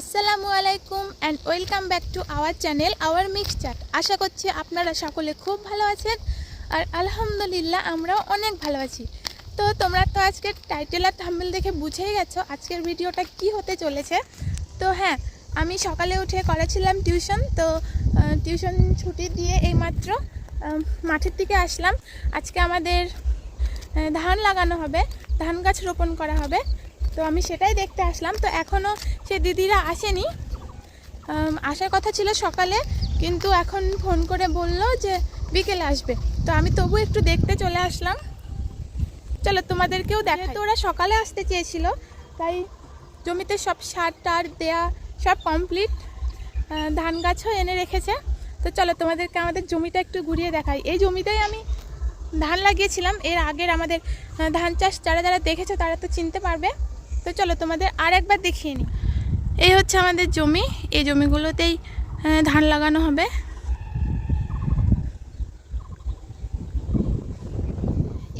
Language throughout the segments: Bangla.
আসসালামু আলাইকুম and welcome back to our channel our mix chat আশা করছি আপনারা সকলে খুব ভালো আছেন আর আলহামদুলিল্লাহ আমরাও অনেক ভালো আছি। তো তোমরা তো আজকের টাইটেল আর থাম্বেল দেখে বুঝেই গেছো আজকের ভিডিওটা কি হতে চলেছে। তো হ্যাঁ আমি সকালে উঠে করেছিলাম টিউশন তো টিউশন ছুটি দিয়ে এইমাত্র মাঠের দিকে আসলাম। আজকে আমাদের ধান লাগানো হবে, ধান গাছ রোপণ করা হবে। তো আমি সেটাই দেখতে আসলাম। তো এখনও সে দিদিরা আসেনি। আসার কথা ছিল সকালে, কিন্তু এখন ফোন করে বলল যে বিকেলে আসবে। তো আমি তবু একটু দেখতে চলে আসলাম। চলো তোমাদেরকেও দেখা। তো ওরা সকালে আসতে চেয়েছিল, তাই জমিতে সব সার টার দেয়া সব কমপ্লিট ধান গাছও এনে রেখেছে। তো চলো তোমাদেরকে আমাদের জমিটা একটু ঘুরিয়ে দেখাই। এই জমিতেই আমি ধান লাগিয়েছিলাম। এর আগের আমাদের ধান চাষ যারা যারা দেখেছ তারা তো চিনতে পারবে। তো চলো তোমাদের আর একবার দেখিয়ে নিই। এই হচ্ছে আমাদের জমি। এই জমিগুলোতেই ধান লাগানো হবে।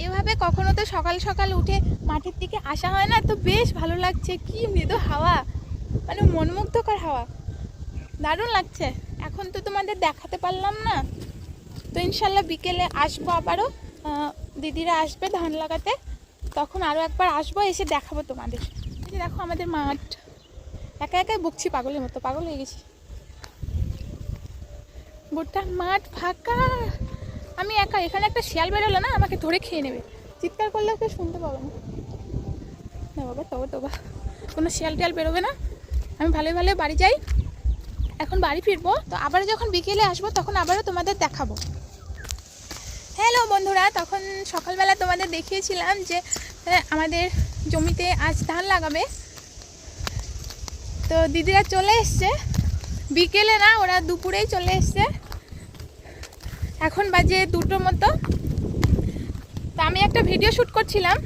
এভাবে কখনো তো সকাল সকাল উঠে মাঠের দিকে আসা হয় না। তো বেশ ভালো লাগছে। কি মৃদু হাওয়া। মানে মনমুগ্ধকর হাওয়া। দারুণ লাগছে। এখন তো তোমাদের দেখাতে পারলাম না। তো ইনশাল্লাহ বিকেলে আসব আবারও। দিদিরা আসবে ধান লাগাতে। তখন আরও একবার আসব, এসে দেখাবো তোমাদের। এই যে দেখো আমাদের মাঠ। একা একাই বকছি পাগলের মতো, পাগল হয়ে গেছি। গোটা মাঠ ফাঁকা। আমি একা, এখানে একটা শিয়াল বেরোলো না, আমাকে ধরে খেয়ে নেবে। চিৎকার করলেও কেউ শুনতে পাবে না। না বাবা, তবে তবা কোনো শিয়াল টিয়াল বেরোবে না। আমি ভালোই ভালো বাড়ি যাই। এখন বাড়ি ফিরবো, তো আবার যখন বিকেলে আসব, তখন আবারও তোমাদের দেখাবো। হ্যালো বন্ধুরা। তখন সকালবেলা তোমাদের দেখিয়েছিলাম যে আহ, আমাদের জমিতে আজ ধান লাগাবে। তো দিদিরা চলে এসছে। বিকেলে না ওরা দুপুরেই চলে এসছে। এখন বাজে দুটো মতো। তো আমি একটা ভিডিও শ্যুট করছিলাম।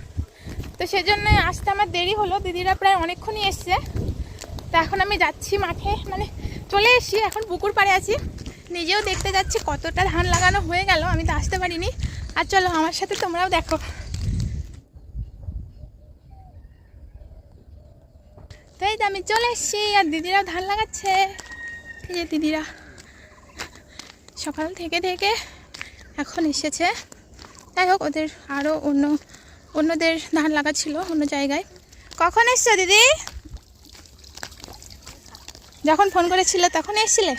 তো সেজন্য আসতে আমার দেরি হলো। দিদিরা প্রায় অনেকক্ষণই এসছে। তো এখন আমি যাচ্ছি মাঠে। মানে চলে এসেছি এখন পুকুর পাড়ে আছি। নিজেও দেখতে যাচ্ছি কতটা ধান লাগানো হয়ে গেল, আমি তো আসতে পারিনি। আর চলো আমার সাথে তোমরাও দেখো। তাই তো আমি চলে এসেছি, আর দিদিরাও ধান লাগাচ্ছে। এই যে দিদিরা। সকাল থেকে থেকে এখন এসেছে। যাই হোক, ওদের আরও অন্য, অন্যদের ধান লাগা ছিল অন্য জায়গায়। কখন এসছো দিদি? যখন ফোন করেছিল, তখন এসেছিলে?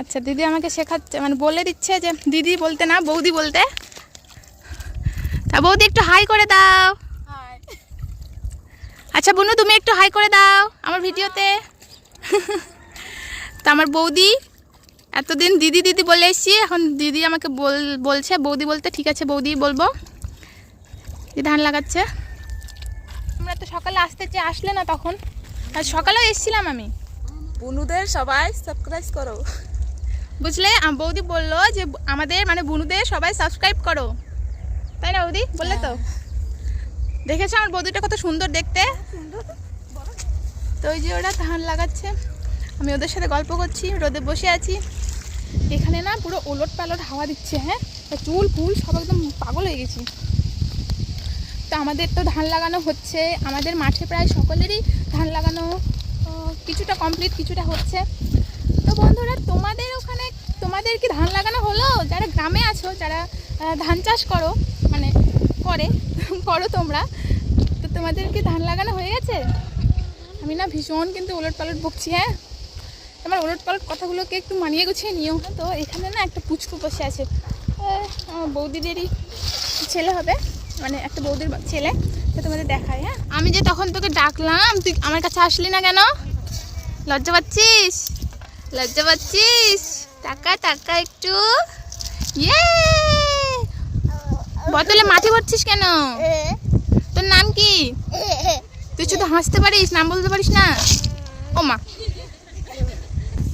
আচ্ছা দিদি আমাকে শেখাচ্ছে মানে বলে দিচ্ছে যে দিদি বলতে না বৌদি বলতে। তা বৌদি একটু হাই করে দাও। আচ্ছা বুনু তুমি একটু হাই করে দাও আমার ভিডিওতে। তা আমার বৌদি এতদিন দিদি দিদি বলে এসছি এখন দিদি আমাকে বল বলছে বৌদি বলতে ঠিক আছে বৌদি বলব। দিদি ধান লাগাচ্ছে। আমরা তো সকালে আসতে চেয়ে আসলে না তখন। আর সকালেও এসেছিলাম আমি। বুনুদের সবাই সাবস্ক্রাইব করো। বুঝলে বৌদি বলল যে আমাদের মানে বুনুদের সবাই সাবস্ক্রাইব করো। তাই না বৌদি? বললে তো? দেখেছ আমার বৌদিটা কত সুন্দর দেখতে? তো ওই যে ওরা ধান লাগাচ্ছে। আমি ওদের সাথে গল্প করছি রোদে বসে আছি। এখানে না পুরো ওলট পালট হাওয়া দিচ্ছে হ্যাঁ? তা চুল ফুল সব একদম পাগল হয়ে গেছি। তো আমাদের তো ধান লাগানো হচ্ছে। আমাদের মাঠে প্রায় সকলেরই ধান লাগানো কিছুটা কমপ্লিট কিছুটা হচ্ছে। তো বন্ধুরা, তোমাদের ওখানে তোমাদের কি ধান লাগানো হলো? যারা গ্রামে আছো, যারা ধান চাষ করো মানে করে, করো তোমরা, তো তোমাদের কি ধান লাগানো হয়ে গেছে? আমি না ভীষণ কিন্তু উলট পালট বকছি হ্যাঁ? আমার উলট পালট কথাগুলোকে একটু মানিয়ে গুছিয়ে নিও। তো এখানে না একটা পুচকু বসে আছে। আমার বৌদিদেরই ছেলে হবে মানে একটা বৌদির ছেলে, তো তোমাদের দেখায় হ্যাঁ? আমি যে তখন তোকে ডাকলাম, তুই আমার কাছে আসলি না কেন? লজ্জা পাচ্ছিস? লজ্জা পাচ্ছিস? টাকা টাকা একটু। ইয়ে! বোতলে মাটি ভরছিস কেন? তোর নাম কি? তুই শুধু হাসতে পারিস, নাম বলতে পারিস না? ও মা।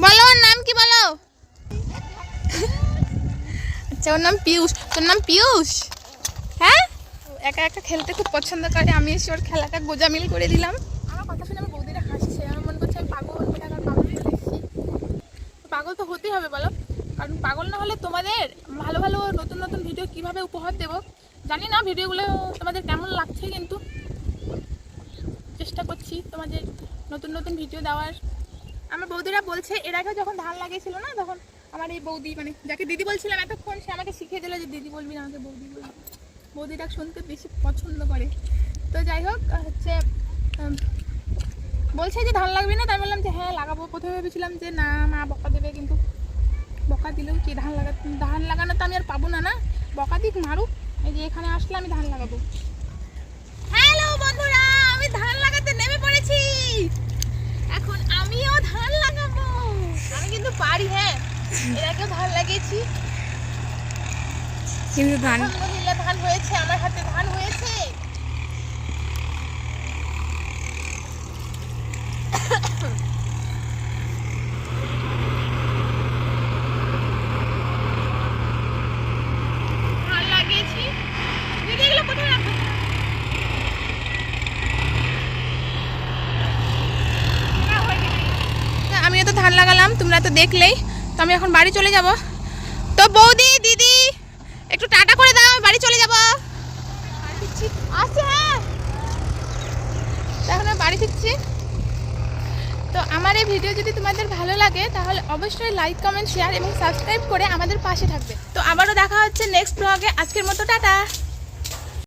বলো, ওর নাম কি বলো? আচ্ছা ওর নাম পিয়ুষ তোর নাম পিয়ুষ হ্যাঁ? একা একা খেলতে খুব পছন্দ করে। আমি এসে ওর খেলাটা গোজামিল করে দিলাম আমার কথা শুনে আমার বৌদিরা হাসছে আমার মনে করছে আমি পাগল হয়ে টাকার পাগল হয়ে দেখছি পাগল তো হতেই হবে বলো। কারণ পাগল না হলে তোমাদের ভালো ভালো নতুন নতুন ভিডিও কীভাবে উপহার দেবো জানি না ভিডিওগুলো তোমাদের কেমন লাগছে কিন্তু। চেষ্টা করছি তোমাদের নতুন নতুন ভিডিও দেওয়ার। আমার বৌদিরা বলছে, এর আগে যখন ধান লাগিয়েছিল না, তখন আমার এই বৌদি মানে যাকে দিদি বলছিলাম এতক্ষণ, সে আমাকে শিখিয়ে দিল যে দিদি বলবি না, আমাকে বৌদি বলবি বৌদিটা শুনতে বেশি পছন্দ করে। তো যাই হোক, হচ্ছে বলছে যে ধান লাগবে না তাই বললাম যে হ্যাঁ লাগাবো। প্রথমে ভেবেছিলাম যে না মা বকা দেবে কিন্তু বকা দিলেও কি ধান লাগা ধান লাগানো তো আমি আর পাবো না না? বকা দিক মারুক। এই যে এখানে আসলে আমি ধান লাগাবো। হ্যালো বন্ধুরা আমি ধান লাগাতে নেমে পড়েছি। এখন আমিও ধান লাগাবো। আমি কিন্তু পারি হ্যাঁ। এর আগেও ধান লাগিয়েছি। কিন্তু ধান ধান হয়েছে আমার হাতে ধান হয়েছে ধান লাগিয়েছি দিদি এগুলো কোথায় রাখো আমিও তো ধান লাগালাম, তোমরা তো দেখলেই। তো আমি এখন বাড়ি চলে যাব। তো বৌদি, দিদি, একটু টাটা করে দাও বাড়ি চলে যাব। আসছে হ্যাঁ। বাড়ি ফিরছি। তো আমার এই ভিডিও যদি তোমাদের ভালো লাগে, তাহলে অবশ্যই লাইক কমেন্ট শেয়ার এবং সাবস্ক্রাইব করে আমাদের পাশে থাকবে। তো আবারও দেখা হচ্ছে নেক্সট ব্লগে আজকের মতো, টাটা।